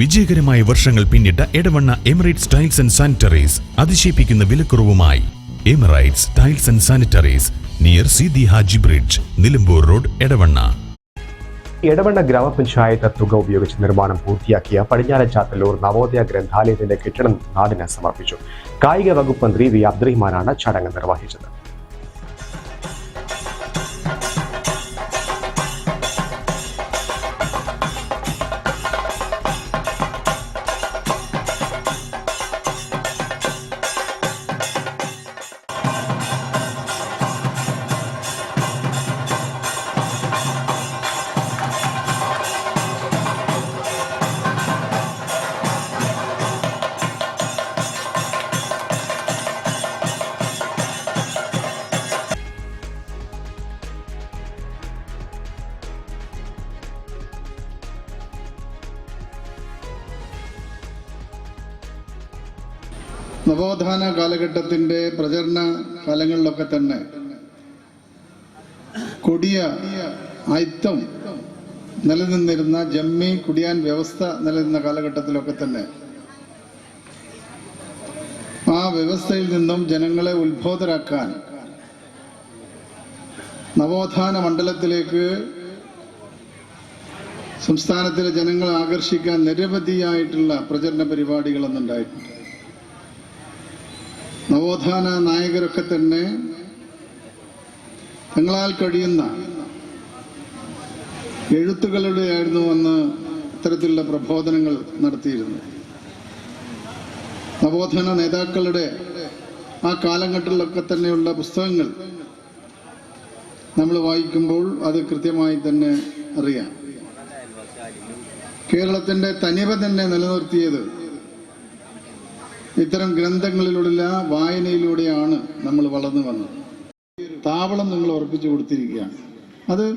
വിജയകരമായ വർഷങ്ങൾ പിന്നിട്ട Edavanna Emirates tiles and sanitaries അതിശയിപ്പിക്കുന്ന വിലക്കുറവുമായി. Emirates tiles and sanitaries near Sidi Haji bridge Nilambur road Edavanna. Edavanna ഗ്രാമപഞ്ചായത്ത് തുക ഉപയോഗിച്ച് നിർമ്മാണം പൂർത്തിയാക്കിയ പടിഞ്ഞാറൻ ചാത്തല്ലൂർ നവോദയ ഗ്രന്ഥാലയത്തിന്റെ കെട്ടിടം നാടിന് സമർപ്പിച്ചു. കായിക വകുപ്പ് മന്ത്രി വി അബ്ദുറഹിമാനാണ് ചടങ്ങ് നിർവഹിച്ചത്. നവോത്ഥാന കാലഘട്ടത്തിന്റെ പ്രചരണ കാലങ്ങളിലൊക്കെ തന്നെ കൊടിയ ആയുധം നിലനിന്നിരുന്ന ജമ്മി കുടിയാൻ വ്യവസ്ഥ നിലനിന്ന കാലഘട്ടത്തിലൊക്കെ തന്നെ ആ വ്യവസ്ഥയിൽ നിന്നും ജനങ്ങളെ ഉത്ബോധരാക്കാൻ നവോത്ഥാന മണ്ഡലത്തിലേക്ക് സംസ്ഥാനത്തിലെ ജനങ്ങളെ ആകർഷിക്കാൻ നിരവധിയായിട്ടുള്ള പ്രചരണ പരിപാടികൾ അന്നുണ്ടായിട്ടുണ്ട് നവോത്ഥാന നായകരൊക്കെ തന്നെ തങ്ങളാൽ കഴിയുന്ന എഴുത്തുകളുടെ ആയിരുന്നു അന്ന് ഇത്തരത്തിലുള്ള പ്രബോധനങ്ങൾ നടത്തിയിരുന്നത്. നവോത്ഥാന നേതാക്കളുടെ ആ കാലഘട്ടത്തിലൊക്കെ തന്നെയുള്ള പുസ്തകങ്ങൾ നമ്മൾ വായിക്കുമ്പോൾ അത് കൃത്യമായി തന്നെ അറിയാം. കേരളത്തിന്റെ തനിമ തന്നെ നിലനിർത്തിയത് ഇത്തരം ഗ്രന്ഥങ്ങളിലുള്ള വായനയിലൂടെയാണ് നമ്മൾ വളർന്നു വന്നത്. താവളം നിങ്ങൾ ഉറപ്പിച്ചു കൊടുത്തിരിക്കുകയാണ്. അത്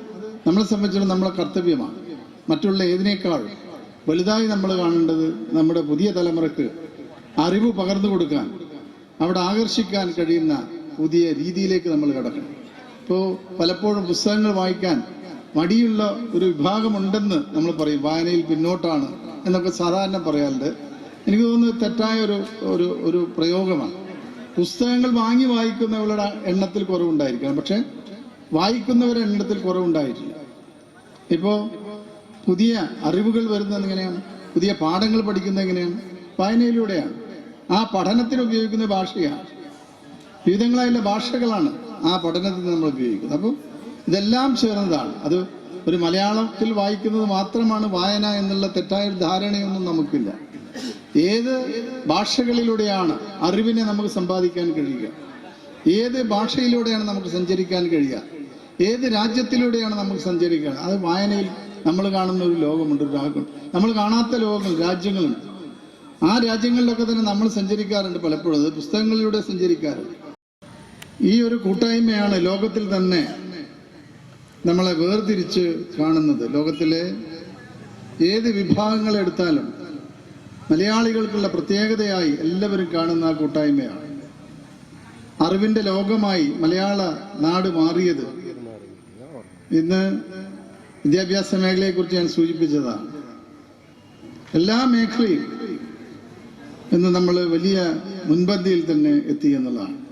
നമ്മളെ സംബന്ധിച്ചിടത്തോളം നമ്മളെ കർത്തവ്യമാണ്. മറ്റുള്ള ഏതിനേക്കാൾ വലുതായി നമ്മൾ കാണേണ്ടത് നമ്മുടെ പുതിയ തലമുറയ്ക്ക് അറിവ് പകർന്നു കൊടുക്കാൻ അവിടെ ആകർഷിക്കാൻ കഴിയുന്ന പുതിയ രീതിയിലേക്ക് നമ്മൾ കിടക്കണം. ഇപ്പോൾ പലപ്പോഴും പുസ്തകങ്ങൾ വായിക്കാൻ മടിയുള്ള ഒരു വിഭാഗമുണ്ടെന്ന് നമ്മൾ പറയും. വായനയിൽ പിന്നോട്ടാണ് എന്നൊക്കെ സാധാരണ പറയാറുണ്ട്. എനിക്ക് തോന്നുന്നത് തെറ്റായ ഒരു ഒരു ഒരു പ്രയോഗമാണ്. പുസ്തകങ്ങൾ വാങ്ങി വായിക്കുന്നവരുടെ എണ്ണത്തിൽ കുറവുണ്ടായിരിക്കണം. പക്ഷെ വായിക്കുന്നവരുടെ എണ്ണത്തിൽ കുറവുണ്ടായിട്ടില്ല. ഇപ്പോൾ പുതിയ അറിവുകൾ വരുന്നത് എങ്ങനെയാണ്? പുതിയ പാഠങ്ങൾ പഠിക്കുന്നത് എങ്ങനെയാണ്? വായനയിലൂടെയാണ്. ആ പഠനത്തിന് ഉപയോഗിക്കുന്ന ഭാഷയാണ്. വിവിധങ്ങളായുള്ള ഭാഷകളാണ് ആ പഠനത്തിന് നമ്മൾ ഉപയോഗിക്കുന്നത്. അപ്പോൾ ഇതെല്ലാം ചേർന്നതാണ്. അത് ഒരു മലയാളത്തിൽ വായിക്കുന്നത് മാത്രമാണ് വായന എന്നുള്ള തെറ്റായ ധാരണയൊന്നും നമുക്കില്ല. ഏത് ഭാഷകളിലൂടെയാണ് അറിവിനെ നമുക്ക് സമ്പാദിക്കാൻ കഴിയുക? ഏത് ഭാഷയിലൂടെയാണ് നമുക്ക് സഞ്ചരിക്കാൻ കഴിയുക? ഏത് രാജ്യത്തിലൂടെയാണ് നമുക്ക് സഞ്ചരിക്കുക? അത് വായനയിൽ നമ്മൾ കാണുന്ന ഒരു ലോകമുണ്ട് ഒരു രാഗം നമ്മൾ കാണാത്ത ലോകങ്ങൾ രാജ്യങ്ങളുണ്ട്. ആ രാജ്യങ്ങളിലൊക്കെ തന്നെ നമ്മൾ സഞ്ചരിക്കാറുണ്ട് പലപ്പോഴും. അത് പുസ്തകങ്ങളിലൂടെ സഞ്ചരിക്കാറുണ്ട്. ഈ ഒരു കൂട്ടായ്മയാണ് ലോകത്തിൽ തന്നെ നമ്മളെ വേർതിരിച്ച് കാണുന്നത്. ലോകത്തിലെ ഏത് വിഭാഗങ്ങൾ എടുത്താലും മലയാളികൾക്കുള്ള പ്രത്യേകതയായി എല്ലാവരും കാണുന്ന ആ കൂട്ടായ്മയാണ്. അറിവിന്റെ ലോകമായി മലയാള നാട് മാറിയത്. ഇന്ന് വിദ്യാഭ്യാസ മേഖലയെക്കുറിച്ച് ഞാൻ സൂചിപ്പിച്ചതാണ്. എല്ലാ മേഖലയും ഇന്ന് നമ്മൾ വലിയ മുൻപന്തിയിൽ തന്നെ എത്തി എന്നുള്ളതാണ്.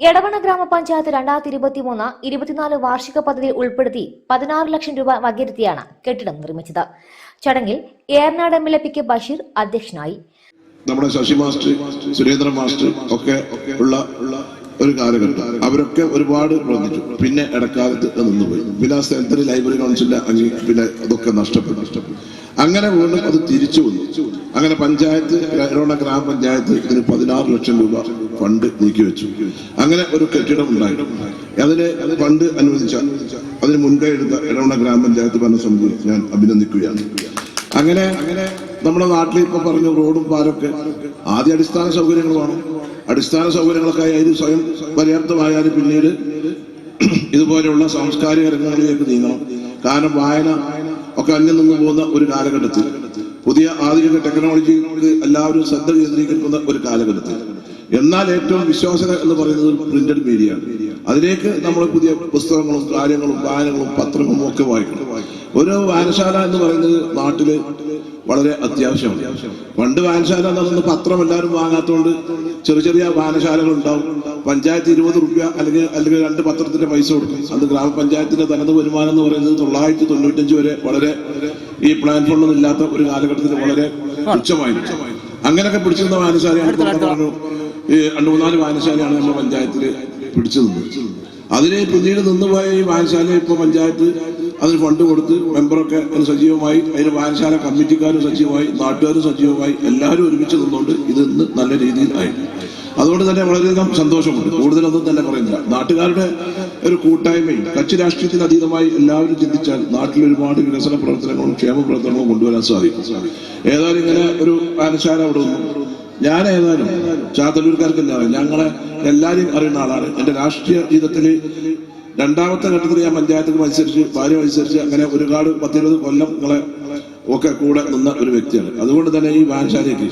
എടവണ്ണ ഗ്രാമപഞ്ചായത്ത് രണ്ടായിരത്തി ഇരുപത്തി മൂന്ന് ഇരുപത്തിനാല് വാർഷിക പദ്ധതി ഉൾപ്പെടുത്തി പതിനാറ് ലക്ഷം രൂപ വകയിരുത്തിയാണ് കെട്ടിടം നിർമ്മിച്ചത്. ചടങ്ങിൽ Eranad M L A P K Basheer അധ്യക്ഷനായി. നമ്മുടെ ശശി മാസ്റ്റർ സുരേന്ദ്ര മാസ്റ്റർ ഒക്കെ ഉള്ള ഒരു കാലഘട്ടം അവരൊക്കെ ഒരുപാട് പ്രവർത്തിച്ചു പിന്നെ ഇടക്കാലത്ത് നിന്നുപോയി. പിന്നെ ആ സ്ഥലത്തിന് ലൈബ്രറി കൗൺസിലിന്റെ പിന്നെ അതൊക്കെ നഷ്ടപ്പെട്ടു. നഷ്ടപ്പെട്ടു അങ്ങനെ വീണ്ടും അത് തിരിച്ചു വന്നു. അങ്ങനെ പഞ്ചായത്ത് എറണാകുളം ഗ്രാമപഞ്ചായത്ത് ഇതിന് പതിനാറ് ലക്ഷം രൂപ ഫണ്ട് നീക്കി വെച്ചു. അങ്ങനെ ഒരു കെട്ടിടം ഉണ്ടായി. അതിന് ഫണ്ട് അനുവദിച്ച അതിന് മുൻകൈ എടുത്ത ഇടവണ ഗ്രാമപഞ്ചായത്ത് ഭരണസമിതി ഞാൻ അഭിനന്ദിക്കുകയാണ്. അങ്ങനെ അങ്ങനെ നമ്മുടെ നാട്ടിൽ ഇപ്പൊ പറഞ്ഞു റോഡും പാലൊക്കെ ആദ്യ അടിസ്ഥാന സൗകര്യങ്ങൾ വേണം അടിസ്ഥാന സൗകര്യങ്ങളൊക്കെ അതിന് സ്വയം പര്യാപ്തമായാലും പിന്നീട് ഇതുപോലെയുള്ള സാംസ്കാരിക രംഗങ്ങളിലേക്ക് നീങ്ങണം. കാരണം വായന ഒക്കെ അന്യം നിന്ന് പോകുന്ന ഒരു കാലഘട്ടത്തിൽ പുതിയ ആധുനിക ടെക്നോളജിക്ക് എല്ലാവരും ശ്രദ്ധ കേന്ദ്രീകരിക്കുന്ന ഒരു കാലഘട്ടത്തിൽ. എന്നാൽ ഏറ്റവും വിശ്വാസം എന്ന് പറയുന്നത് പ്രിന്റഡ് മീഡിയ അതിലേക്ക് നമ്മൾ പുതിയ പുസ്തകങ്ങളും കാര്യങ്ങളും വായനകളും പത്രങ്ങളും ഒക്കെ വായിക്കണം. ഒരു വായനശാല എന്ന് പറയുന്നത് നാട്ടിൽ വളരെ അത്യാവശ്യമാണ്. പണ്ട് വായനശാല എന്ന് പറയുന്നത് പത്രം എല്ലാവരും വാങ്ങാത്തതുകൊണ്ട് ചെറിയ ചെറിയ വായനശാലകൾ ഉണ്ടാവും. പഞ്ചായത്ത് ഇരുപത് റുപ്യ അല്ലെങ്കിൽ അല്ലെങ്കിൽ രണ്ട് പത്രത്തിന്റെ പൈസ കൊടുക്കും. അത് ഗ്രാമപഞ്ചായത്തിന്റെ തനത് വരുമാനം എന്ന് പറയുന്നത് തൊള്ളായിരത്തി തൊണ്ണൂറ്റഞ്ച് വരെ വളരെ ഈ പ്ലാൻ ഫണ്ടൊന്നും ഇല്ലാത്ത ഒരു കാലഘട്ടത്തിൽ വളരെ തുച്ഛമായിരുന്നു. അങ്ങനെയൊക്കെ പിടിച്ചിരുന്ന വായനശാലയാണ് പറഞ്ഞു ഈ രണ്ട് മൂന്നാൽ വായനശാലയാണ് നമ്മുടെ പഞ്ചായത്തിൽ പിടിച്ചു നിന്നത് അതിന് പിന്നീട് നിന്നുപോയ ഈ വായനശാല ഇപ്പൊ പഞ്ചായത്ത് അതിന് ഫണ്ട് കൊടുത്ത് മെമ്പറൊക്കെ അതിന് സജീവമായി അതിന് വായനശാല കമ്മിറ്റിക്കാരും സജീവമായി നാട്ടുകാരും സജീവമായി എല്ലാവരും ഒരുമിച്ച് നിന്നുകൊണ്ട് ഇത് ഇന്ന് നല്ല രീതിയിൽ ആയി. അതുകൊണ്ട് തന്നെ വളരെയധികം സന്തോഷമുണ്ട്. കൂടുതലൊന്നും തന്നെ പറയുന്നില്ല. നാട്ടുകാരുടെ ഒരു കൂട്ടായ്മയും കക്ഷി രാഷ്ട്രീയത്തിന് അതീതമായി എല്ലാവരും ചിന്തിച്ചാൽ നാട്ടിൽ ഒരുപാട് വികസന പ്രവർത്തനങ്ങളും ക്ഷേമ പ്രവർത്തനങ്ങളും കൊണ്ടുവരാൻ സാധിക്കും. ഏതായാലും ഇങ്ങനെ ഒരു വായനശാല അവിടെ വന്നു ഞാൻ ഏതായാലും ചാത്തല്ലൂർക്കാർക്ക് എല്ലാവരും ഞങ്ങളെ എല്ലാവരെയും അറിയുന്ന ആളാണ്. എന്റെ രാഷ്ട്രീയ ജീവിതത്തിൽ രണ്ടാമത്തെ ഘട്ടത്തിൽ ഞാൻ പഞ്ചായത്തിൽ മത്സരിച്ച് ഭാര്യ മത്സരിച്ച് അങ്ങനെ ഒരുപാട് പത്തിരുപത് കൊല്ലം നിങ്ങളെ ഒക്കെ കൂടെ നിന്ന ഒരു വ്യക്തിയാണ്. അതുകൊണ്ട് തന്നെ ഈ വാൻശാലയ്ക്ക്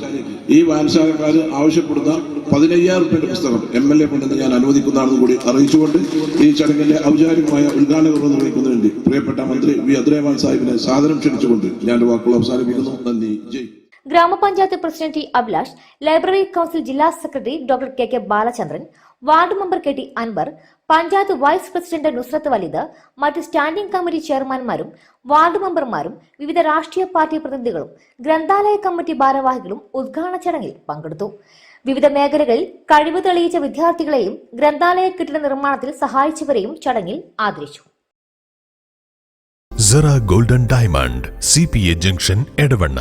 ഈ വാൻശാലക്കാർ ആവശ്യപ്പെടുന്ന പതിനയ്യായിരം റുപ്യയുടെ പുസ്തകം എം എൽ എ കൊണ്ടെന്ന് ഞാൻ അനുവദിക്കുന്നതാണെന്ന് കൂടി അറിയിച്ചുകൊണ്ട് ഈ ചടങ്ങിന്റെ ഔപചാരികമായ ഉദ്ഘാടന കർമ്മം നിർവഹിക്കുന്നതിന് വേണ്ടി പ്രിയപ്പെട്ട മന്ത്രി വി. അദ്രേമാൻ സാഹിബിനെ സാദരം ക്ഷണിച്ചുകൊണ്ട് ഞാൻ വാക്കുകൾ അവസാനിപ്പിക്കുന്നു. നന്ദി. Jai. Grama panchayat president Abhilash library council ജില്ലാ secretary doctor K K Balachandran ward member K T Anwar panchayat vice president Nusrath Walid മറ്റ് സ്റ്റാൻഡിംഗ് കമ്മിറ്റി ചെയർമാൻമാരും വാർഡ് മെമ്പർമാരും വിവിധ രാഷ്ട്രീയ പാർട്ടി പ്രതിനിധികളും ഗ്രന്ഥാലയ കമ്മിറ്റി ഭാരവാഹികളും ഉദ്ഘാടന ചടങ്ങിൽ പങ്കെടുത്തു. വിവിധ മേഖലകളിൽ കഴിവ് തെളിയിച്ച വിദ്യാർത്ഥികളെയും ഗ്രന്ഥാലയ കെട്ടിട നിർമ്മാണത്തിൽ സഹായിച്ചവരെയും ചടങ്ങിൽ ആദരിച്ചു. Golden diamond C P A junction Edavanna